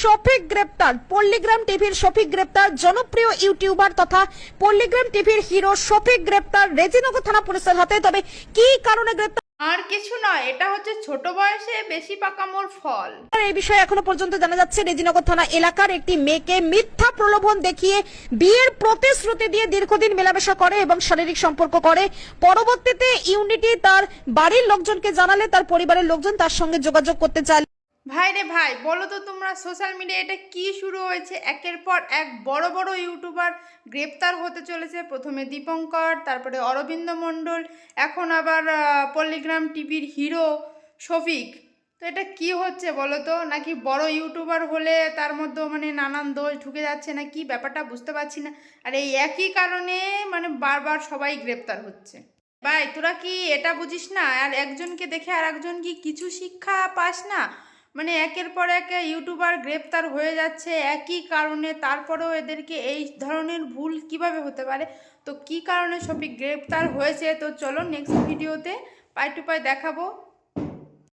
শফিক গ্রেপ্তার। পল্লীগ্রাম টিভির শফিক গ্রেপ্তার জনপ্রিয় ইউটিউবার তথা পল্লিগ্রাম টিভির হিরো শফিক গ্রেপ্তার রেজিনগর থানা পুলিশের হাতে। তবে কি কারণে গ্রেপ্তার? আর কিছু নয় এটা হচ্ছে ছোট বয়সে বেশি পাকামোর ফল। এই বিষয়ে এখনও পর্যন্ত জানা যাচ্ছে রেজিনগর থানা এলাকার একটি মেয়েকে মিথ্যা প্রলোভন দেখিয়ে বিয়ের প্রতিশ্রুতি দিয়ে দীর্ঘদিন মেলামেশা করে এবং শারীরিক সম্পর্ক করে। পরবর্তীতে ইউনিটি তার বাড়ির লোকজনকে জানালে তার পরিবারের লোকজন তার সঙ্গে যোগাযোগ করতে চায় ভাই রে ভাই, বলো তো তোমরা সোশ্যাল মিডিয়া এটা কি শুরু হয়েছে? একের পর এক বড় বড় ইউটিউবার গ্রেপ্তার হতে চলেছে। প্রথমে দীপঙ্কর, তারপরে অরবিন্দ মণ্ডল, এখন আবার পল্লীগ্রাম টিভির হিরো শফিক। তো এটা কি হচ্ছে বলো তো? নাকি বড় ইউটিউবার হলে তার মধ্যে মানে নানান দোষ ঢুকে যাচ্ছে না? কি ব্যাপারটা বুঝতে পারছি না। আর এই একই কারণে মানে বারবার সবাই গ্রেপ্তার হচ্ছে। ভাই, তোরা কি এটা বুঝিস না? আর একজনকে দেখে আর একজন কি কিছু শিক্ষা পাস না? মানে একের পর এক ইউটিউবার গ্রেপ্তার হয়ে যাচ্ছে, একই কারণে তারপরেও এদেরকে এই ধরনের ভুল কীভাবে হতে পারে? তো কি কারণে সবই গ্রেপ্তার হয়েছে? তো চলো নেক্সট ভিডিওতে পাই টু পাই দেখাবো।